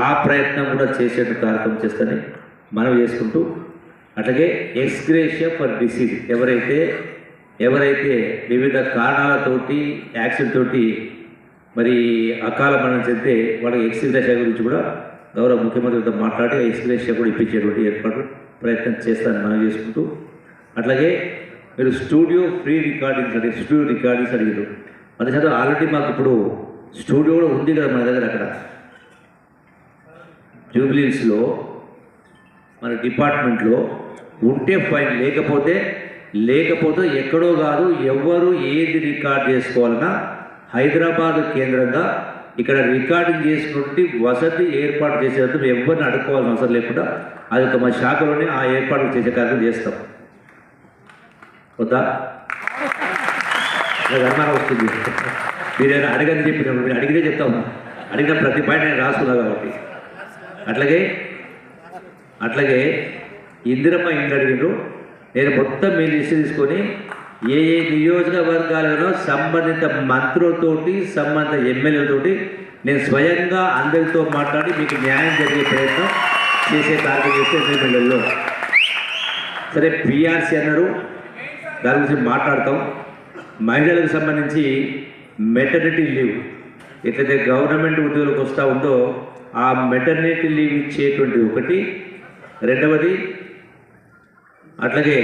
ఆ ప్రయత్నం కూడా చేసేట్టు కార్యక్రమం చేస్తని మనం చేసుకుంటూ అట్లాగే ఎక్స్గ్రేషియా ఫర్ డిసీజ్ ఎవరైతే ఎవరైతే వివిధ కారణాలతోటి యాక్సిడెంట్ తోటి మరి అకాల మరణం చెందితే వాళ్ళకి ఎక్స్గ్రేషియా గురించి కూడా గౌరవ ముఖ్యమంత్రితో మాట్లాడి ఎక్స్గ్రేషియా కూడా ఇప్పించేటువంటి ఏర్పాటు ప్రయత్నం చేస్తానని మనం చేసుకుంటూ అట్లాగే మీరు స్టూడియో ఫ్రీ రికార్డింగ్స్ అడిగి స్టూడియో రికార్డింగ్స్ అడిగారు మన ఆల్రెడీ మాకు ఇప్పుడు స్టూడియో కూడా ఉంది కదా మన దగ్గర అక్కడ. జూబ్లీస్లో మన డిపార్ట్మెంట్లో ఉంటే ఫైన్ లేకపోతే లేకపోతే ఎక్కడో కాదు ఎవరు ఏది రికార్డ్ చేసుకోవాలన్నా హైదరాబాద్ కేంద్రంగా ఇక్కడ రికార్డింగ్ చేసుకుంటే వసతి ఏర్పాటు చేసేందుకు ఎవరిని అడుక్కోవాల్సిన అవసరం లేకుండా అది ఒక మా శాఖలోనే ఆ ఏర్పాటు చేసే కార్యక్రమం చేస్తాం. వద్దా? నాకు అనుమానం వస్తుంది. మీరేమైనా అడగని చెప్పినప్పుడు మీరు అడిగితే చెప్తా. ఉన్నా అడిగిన ప్రతి పాయింట్ నేను రాసుకున్నా కాబట్టి. అట్లాగే అట్లాగే ఇందిరమ్మ ఇంటి అడిగిండ్రు. నేను మొత్తం మీ లిస్ట్ తీసుకొని ఏ ఏ నియోజకవర్గాలలో సంబంధిత మంత్రులతోటి సంబంధిత ఎమ్మెల్యేలతోటి నేను స్వయంగా అందరితో మాట్లాడి మీకు న్యాయం జరిగే ప్రయత్నం చేసే కార్యక్రమం చేస్తే ఎమ్మెల్యేలలో సరే పిఆర్సీ అన్నారు. దాని గురించి మాట్లాడతాం. మహిళలకు సంబంధించి మెటర్నిటీ లీవ్ ఎట్లయితే గవర్నమెంట్ ఉద్యోగులకు వస్తూ ఉందో ఆ మెటర్నిటీ లీవ్ ఇచ్చేటువంటి ఒకటి. రెండవది అట్లాగే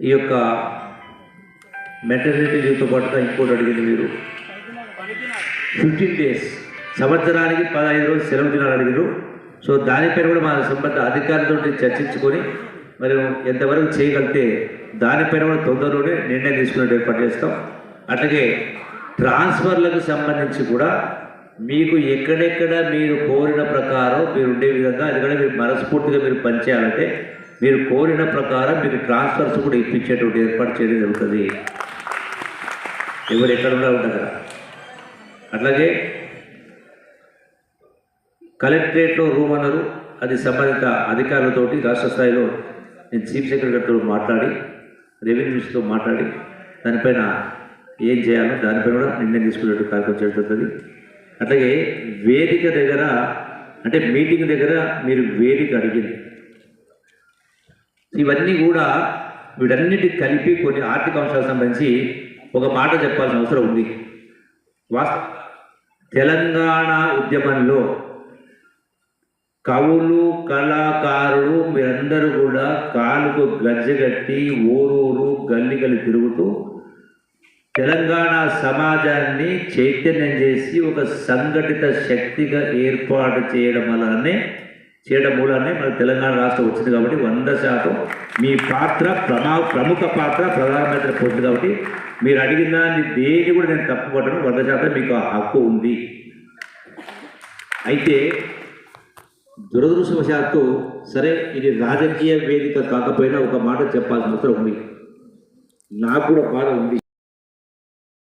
ఈ యొక్క మెటర్నిటీ లీవ్తో పాటుగా ఇంకోటి అడిగింది మీరు. ఫిఫ్టీన్ డేస్ సంవత్సరానికి పదహైదు రోజులు సెలవు దినాలు అడిగారు సో దానిపైన కూడా మన సంబంధ అధికారులతో చర్చించుకొని మరి ఎంతవరకు చేయగలిగితే దానిపైన కూడా తొందరలోనే నిర్ణయం తీసుకునే ఏర్పాటు చేస్తాం. అట్లాగే ట్రాన్స్ఫర్లకు సంబంధించి కూడా మీకు ఎక్కడెక్కడ మీరు కోరిన ప్రకారం మీరు ఉండే విధంగా ఎందుకంటే మీరు మనస్ఫూర్తిగా మీరు పనిచేయాలంటే మీరు కోరిన ప్రకారం మీకు ట్రాన్స్ఫర్స్ కూడా ఇప్పించేటువంటి ఏర్పాటు చేయడం జరుగుతుంది. ఎవరు ఎక్కడ ఉన్నా ఉంటారు అట్లాగే కలెక్టరేట్లో రూమ్ అన్నారు. అది సంబంధిత అధికారులతోటి రాష్ట్ర స్థాయిలో నేను చీఫ్ సెక్రటరీతో మాట్లాడి రెవెన్యూస్తో మాట్లాడి దానిపైన ఏం చేయాలో దానిపైన కూడా నిర్ణయం తీసుకునేట్టు కార్యక్రమం జరుగుతుంది. అట్లాగే వేదిక దగ్గర అంటే మీటింగ్ దగ్గర మీరు వేదిక అడిగింది. ఇవన్నీ కూడా వీటన్నిటి కలిపి కొన్ని ఆర్థిక అంశాలకు సంబంధించి ఒక మాట చెప్పాల్సిన అవసరం ఉంది. వాస్త తెలంగాణ ఉద్యమంలో కవులు కళాకారులు మీరందరూ కూడా కాలుకు గజ్జగట్టి ఊరూరు గల్లి గల్లి తిరుగుతూ తెలంగాణ సమాజాన్ని చైతన్యం చేసి ఒక సంఘటిత శక్తిగా ఏర్పాటు చేయడం వల్లనే చేయడం వల్లనే మన తెలంగాణ రాష్ట్రం వచ్చింది కాబట్టి వంద శాతం మీ పాత్ర ప్రమా ప్రముఖ పాత్ర ప్రధానమంత్రి పోతుంది కాబట్టి మీరు అడిగిన దాన్ని దేని కూడా నేను తప్పుపట్టను వంద శాతం మీకు హక్కు ఉంది. అయితే దురదృష్టవశాత్తు సరే ఇది రాజకీయ వేదిక కాకపోయినా ఒక మాట చెప్పాల్సిన అవసరం ఉంది. నాకు కూడా బాధ ఉంది.